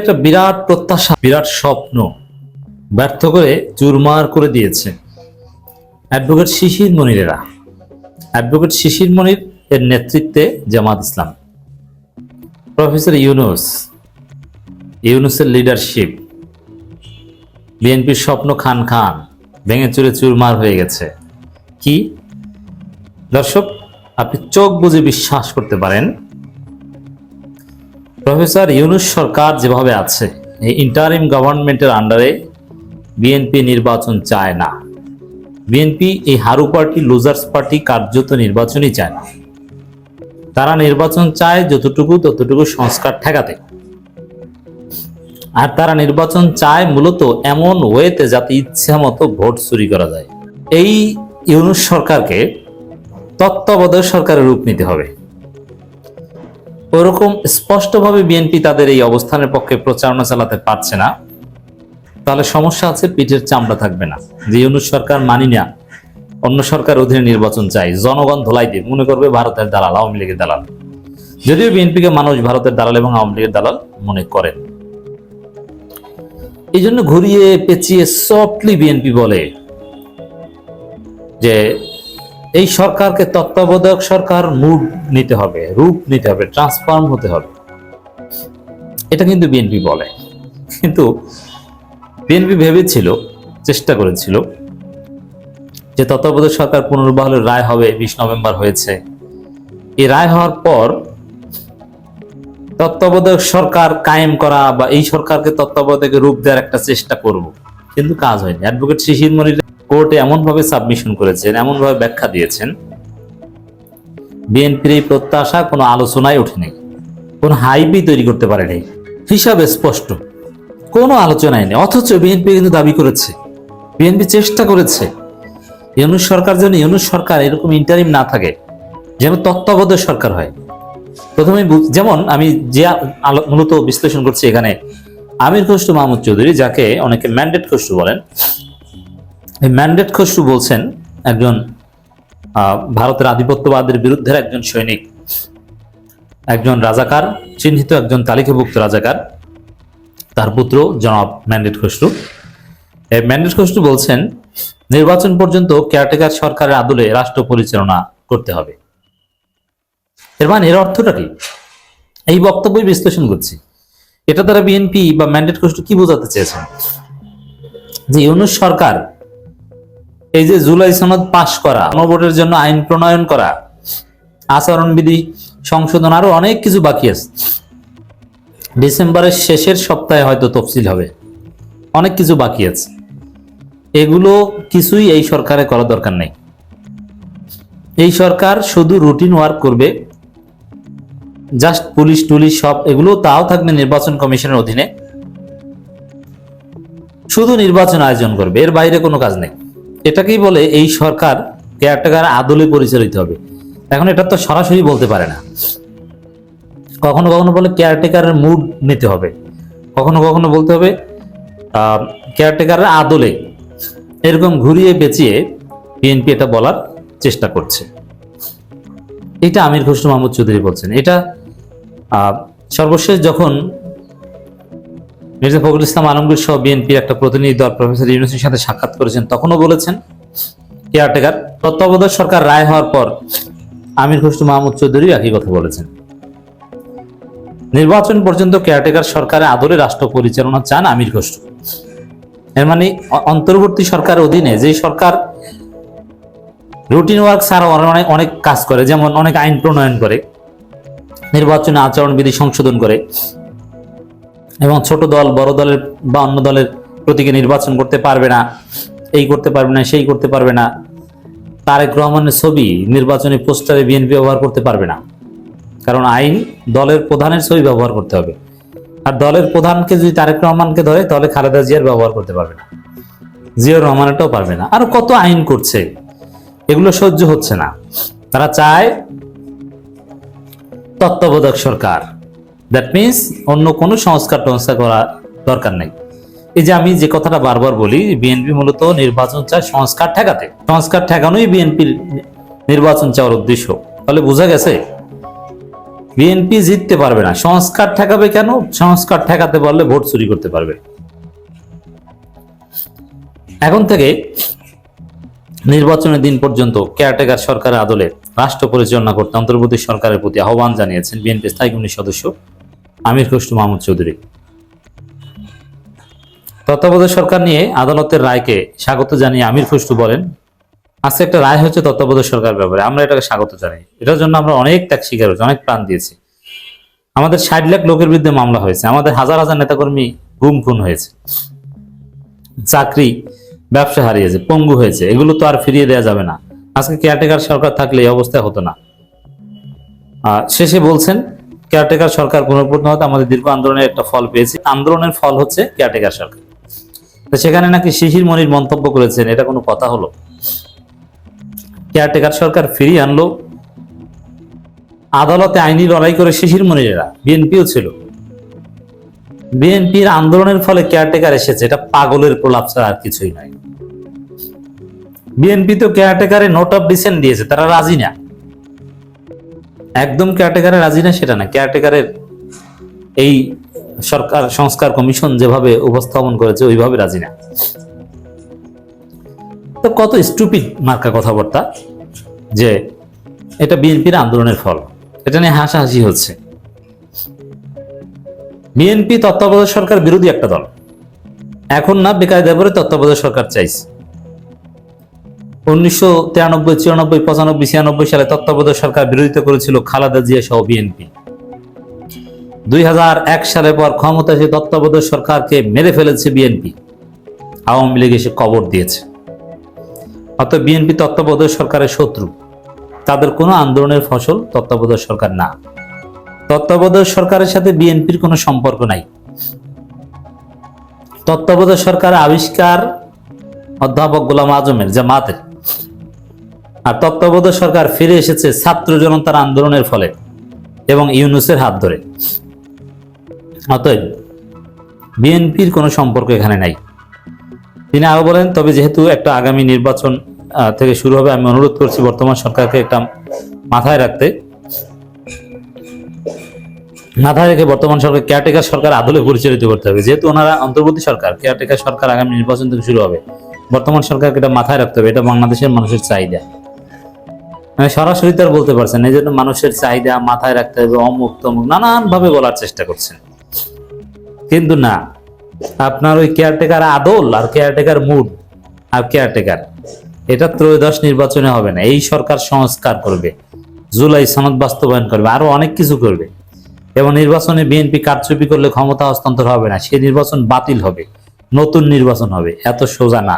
একটা বিরাট প্রত্যাশা, বিরাট স্বপ্ন ব্যর্থ করে চুরমার করে দিয়েছে। অ্যাডভোকেট শিশির মনিরেরা। অ্যাডভোকেট শিশির মনির এর নেতৃত্বে জামাত ইসলাম। প্রফেসর ইউনুস, ইউনুসের লিডারশিপ। বিএনপির স্বপ্ন খান খান, ভেঙে চুরে চুরমার হয়ে গেছে। কি? দর্শক, আপনি চোখ বুঝে বিশ্বাস করতে পারেন প্রফেসর ইউনুস সরকার যেভাবে আছে, এই ইন্টারিম গভর্নমেন্টের আন্ডারে বিএনপি নির্বাচন চায় না। বিএনপি এই হারু পার্টি লুজার্স পার্টি কার্যত নির্বাচনই চায় না। তারা নির্বাচন চায় যতটুকু, ততটুকু সংস্কার ঠেকাতে। আর তারা নির্বাচন চায় মূলত এমন ওয়েতে যাতে ইচ্ছা মতো ভোট চুরি করা যায়। এই ইউনুস সরকারকে তত্ত্বাবধায়ক সরকারের রূপ নিতে হবে। ওরকম স্পষ্টভাবে বিএনপি তাদের এই অবস্থানের পক্ষে প্রচারণা চালাতে পারছে না। তাহলে সমস্যা আছে, পিঠের চামড়া থাকবে না। যে ইউনুস সরকার মানি না, অন্য সরকার অধীনে নির্বাচন চাই। জনগণ ধোলাই দিয়ে মনে করবে ভারতের দালাল, আওয়ামী লীগের দালাল। যদিও বিএনপিকে মানুষ ভারতের দালাল এবং আওয়ামী লীগের দালাল মনে করেন। এই জন্য ঘুরিয়ে পেঁচিয়ে সফটলি বিএনপি বলে যে এই সরকারকে তত্ত্বাবধায়ক সরকার মুড নিতে হবে, রূপ নিতে হবে ট্রান্সফর্ম হতে হবে। এটা কিন্তু বিএনপি বলে। কিন্তু বিএনপি ভেবেছিল, চেষ্টা করেছিল যে তত্ত্বাবধায়ক সরকার পুনর্বহালের রায় হবে, বিশ নভেম্বর হয়েছে। এই রায় হওয়ার পর তত্ত্বাবধায়ক সরকার কায়েম করা বা এই সরকারকে তত্ত্বাবধায়ক রূপ দেওয়ার একটা চেষ্টা করব। কিন্তু কাজ হয়নি। অ্যাডভোকেট শিশির মনির কোর্টে এমনভাবে সাবমিশন করেছেন, এমনভাবে ব্যাখ্যা দিয়েছেন, বিএনপির এই প্রত্যাশা কোনো আলোচনায় ওঠেনি, কোনো হাইপই তৈরি করতে পারেনি। হিসাবে স্পষ্ট, কোনো আলোচনায় নেই, অথচ বিএনপি কিন্তু দাবি করেছে, বিএনপি চেষ্টা করেছে, ইউনুস সরকার যেন, ইউনুস সরকার এরকম ইন্টারিম না থাকে, যেন তত্ত্বাবধায়ক সরকার হয়। প্রথমে যেমন আমি যে মূলত বিশ্লেষণ করছি এখানে, আমির খসরু মাহমুদ চৌধুরী, যাকে অনেকে ম্যান্ডেট খসরু বলেন ম্যান্ডেট খসরু বলছেন একজন ভারতের আধিপত্যবাদের বিরুদ্ধে একজন সৈনিক। একজন রাজাকার, চিহ্নিত একজন তালিকাভুক্ত রাজাকার। তার পুত্র জনাব ম্যান্ডেট খসরু। এই ম্যান্ডেট খসরু বলছেন, নির্বাচন পর্যন্ত কেয়ারটেকার সরকারের আদলে রাষ্ট্র পরিচালনা করতে হবে। এর মানে এর অর্থটা কি? এই বক্তব্যই বিশ্লেষণ করছি। এটা দ্বারা বিএনপি বা ম্যান্ডেট খসরু কি বোঝাতে চেয়েছেন? যে ইউনুস সরকার এই যে জুলাই সনদ পাশ করা গণভোটের জন্য আইন প্রণয়ন করা, আচরণবিধি সংশোধন আরও অনেক কিছু বাকি আছে। ডিসেম্বরের শেষের সপ্তাহে হয়তো তফসিল হবে। অনেক কিছু বাকি আছে। এগুলো কিছুই এই সরকারে করা দরকার নেই। এই সরকার শুধু রুটিন ওয়ার্ক করবে। জাস্ট পুলিশ টুলিশ সব এগুলো তাও থাকবে নির্বাচন কমিশনের অধীনে। শুধু নির্বাচন আয়োজন করবে, এর বাইরে কোনো কাজ নেই। এটাকেই বলে এই সরকার কেয়ারটেকার আদলে পরিচালিত হবে। এখন এটা তো সরাসরি বলতে পারে না। কখনো কখনো বলে কেয়ারটেকারের মুড নিতে হবে। কখনো কখনো বলতে হবে কেয়ারটেকারের আদলে এরকম ঘুরিয়ে পেঁচিয়ে বিএনপি এটা বলার চেষ্টা করছে। এটা আমির খসরু মাহমুদ চৌধুরী বলছেন। এটা সর্বশেষ যখন মির্জা ফখরুল ইসলাম আলমগীর সহ বিএনপির একটা প্রতিনিধি দল প্রফেসর ইউনুসের সাথে সাক্ষাৎ করেছেন, তখনও বলেছেন, কেয়ারটেকার, তত্ত্বাবধায়ক সরকার রায় হওয়ার পর আমির খসরু মাহমুদ চৌধুরী একই কথা বলেছেন। নির্বাচন পর্যন্ত কেয়ারটেকার সরকারের আদরে রাষ্ট্র পরিচালনা চান আমির খসরু। এর মানে অন্তর্বর্তী সরকারের অধীনে যে সরকার রুটিন ওয়ার্ক ছাড়া অনেক অনেক কাজ করে, যেমন অনেক আইন প্রণয়ন করে, নির্বাচনে আচরণবিধি সংশোধন করে এবং ছোট দল, বড় দলের বা অন্য দলের প্রতীকে নির্বাচন করতে পারবে না, এই করতে পারবে না, সেই করতে পারবে না, তারেক রহমানের ছবি নির্বাচনী পোস্টারে বিএনপি ব্যবহার করতে পারবে না। কারণ আইন দলের প্রধানের ছবি ব্যবহার করতে হবে। আর দলের প্রধানকে যদি তারেক রহমানকে ধরে, তাহলে খালেদা জিয়ার ব্যবহার করতে পারবে না। জিয়াউর রহমানেরটাও পারবে না। আর কত আইন করছে, এগুলো সহ্য হচ্ছে না। তারা চায় তত্ত্বাবধায়ক সরকার। দ্যাট মিন্স অন্য কোনো সংস্কার টংস্কার করা দরকার নেই। এই যে আমি যে কথাটা বারবার বলি বিএনপি মূলত নির্বাচন চায় সংস্কার ঠেকাতে। সংস্কার ঠেকানোই বিএনপির নির্বাচন চাওয়ার উদ্দেশ্য। তাহলে বোঝা গেছে বিএনপি জিততে পারবে না। সংস্কার ঠেকাবে কেন? সংস্কার ঠেকাতে পারলে ভোট চুরি করতে পারবে। এখন থেকে নির্বাচনের দিন পর্যন্ত কেয়ারটেকার সরকারের আদলে রাষ্ট্র পরিচালনা করতে অন্তর্বর্তী সরকারের প্রতি আহ্বান জানিয়েছেন বিএনপি স্থায়ী কমিটির সদস্য আমির খসরু মাহমুদ চৌধুরী। তত্ত্বাবধায়ক সরকার নিয়ে আদালতের রায়কে স্বাগত জানিয়ে আমির খসরু বলেন, আজকে একটা রায় হচ্ছে তত্ত্বাবধায়ক সরকার ব্যাপারে, আমরা এটাকে স্বাগত জানাই। এটার জন্য আমরা অনেক ত্যাগ স্বীকার হয়েছি অনেক প্রাণ দিয়েছি। আমাদের ষাট লাখ লোকের বিরুদ্ধে মামলা হয়েছে, আমাদের হাজার হাজার নেতাকর্মী গুম খুন হয়েছে, চাকরি, ব্যবসা হারিয়েছে, পঙ্গু হয়েছে, এগুলো তো আর ফিরিয়ে দেওয়া যাবে না। আজকে কেয়ারটেকার সরকার থাকলে এই অবস্থা হতো না। শেষে বলছেন কেয়ারটেকার সরকার পুনর্পূর্ণ হতে আমাদের দীর্ঘ আন্দোলনের একটা ফল পেয়েছি। আন্দোলনের ফল হচ্ছে কেয়ারটেকার সরকার। তো সেখানে নাকি শিশির মনির মন্তব্য করেছেন, এটা কোনো কথা হলো? কেয়ারটেকার সরকার ফিরিয়ে আনলো। আদালতে আইনি লড়াই করে শিশির মনিরেরা, বিএনপিও ছিল। বিএনপির আন্দোলনের ফলে কেয়ারটেকার এসেছে, এটা পাগলের প্রলাপ ছাড়া আর কিছুই নয় বিএনপি তো কেয়ারটেকারে নোট অফ ডিসেন্ট দিয়েছে, তারা রাজি না। একদম কেয়ারটেকারে রাজি না, সেটা না। কেয়ারটেকারের এই সরকার, সংস্কার কমিশন যেভাবে উপস্থাপন করেছে, ওইভাবে রাজি না। তো কত স্টুপিড মার্কা কথাবার্তা যে এটা বিএনপির আন্দোলনের ফল। এটা নিয়ে হাসাহাসি হচ্ছে। বিএনপি তত্ত্বাবধায়ক সরকার বিরোধী একটা দল। এখন না বেকায়দা করে তত্ত্বাবধায়ক সরকার চাইছে। উনিশশো তিরানব্বই, চুরানব্বই, পঁচানব্বই, ছিয়ানব্বই সালে তত্ত্বাবধায়ক সরকার বিরোধিতা করেছিল খালাদা জিয়া সহ বিএনপি। দুই সালে পর ক্ষমতা এসে তত্ত্বাবধায়ক সরকারকে মেরে ফেলেছে বিএনপি। আওয়ামী লীগ এসে কবর দিয়েছে। অত বিএনপি তত্ত্বাবধায়ক সরকারের শত্রু। তাদের কোনো আন্দোলনের ফসল তত্ত্বাবধায়ক সরকার না। তত্ত্বাবধায়ক সরকারের সাথে বিএনপির কোনো সম্পর্ক নাই। তত্ত্বাবধায়ক সরকার আবিষ্কার অধ্যাপক গোলাম আজমের, জামাতের। আর তত্ত্বাবধায়ক সরকার ফিরে এসেছে ছাত্র জনতার আন্দোলনের ফলে এবং ইউনুসের হাত ধরে। অতএব, বিএনপির কোনো সম্পর্ক এখানে নাই। তিনি আরও বলেন, তবে যেহেতু একটা আগামী নির্বাচন থেকে শুরু হবে, আমি অনুরোধ করছি বর্তমান সরকারকে একটা মাথায় রাখতে। মাথায় রেখে বর্তমান সরকার কেয়ারটেকার সরকার আদলে পরিচালিত করতে হবে। যেহেতু ওনারা অন্তর্বর্তী সরকার কেয়ারটেকার সরকার আগামী নির্বাচন থেকে শুরু হবে। বর্তমান সরকারকে এটা মাথায় রাখতে হবে। এটা বাংলাদেশের মানুষের চাহিদা। সরাসরি তো আর বলতে পারছেন এই জন্য মানুষের চাহিদা মাথায় রাখতে হবে, অমুক তমুক নানান ভাবে বলার চেষ্টা করছেন। কিন্তু না, আপনার ওই কেয়ারটেকার আদল আর কেয়ারটেকার মুড আর কেয়ারটেকার এটা ত্রয়োদশ নির্বাচনে হবে না, এই সরকার সংস্কার করবে, জুলাই সনদ বাস্তবায়ন করবে, আরও অনেক কিছু করবে। এবং নির্বাচনে বিএনপি কারচুপি করলে ক্ষমতা হস্তান্তর হবে না সেই নির্বাচন বাতিল হবে, নতুন নির্বাচন হবে, এত সোজা না।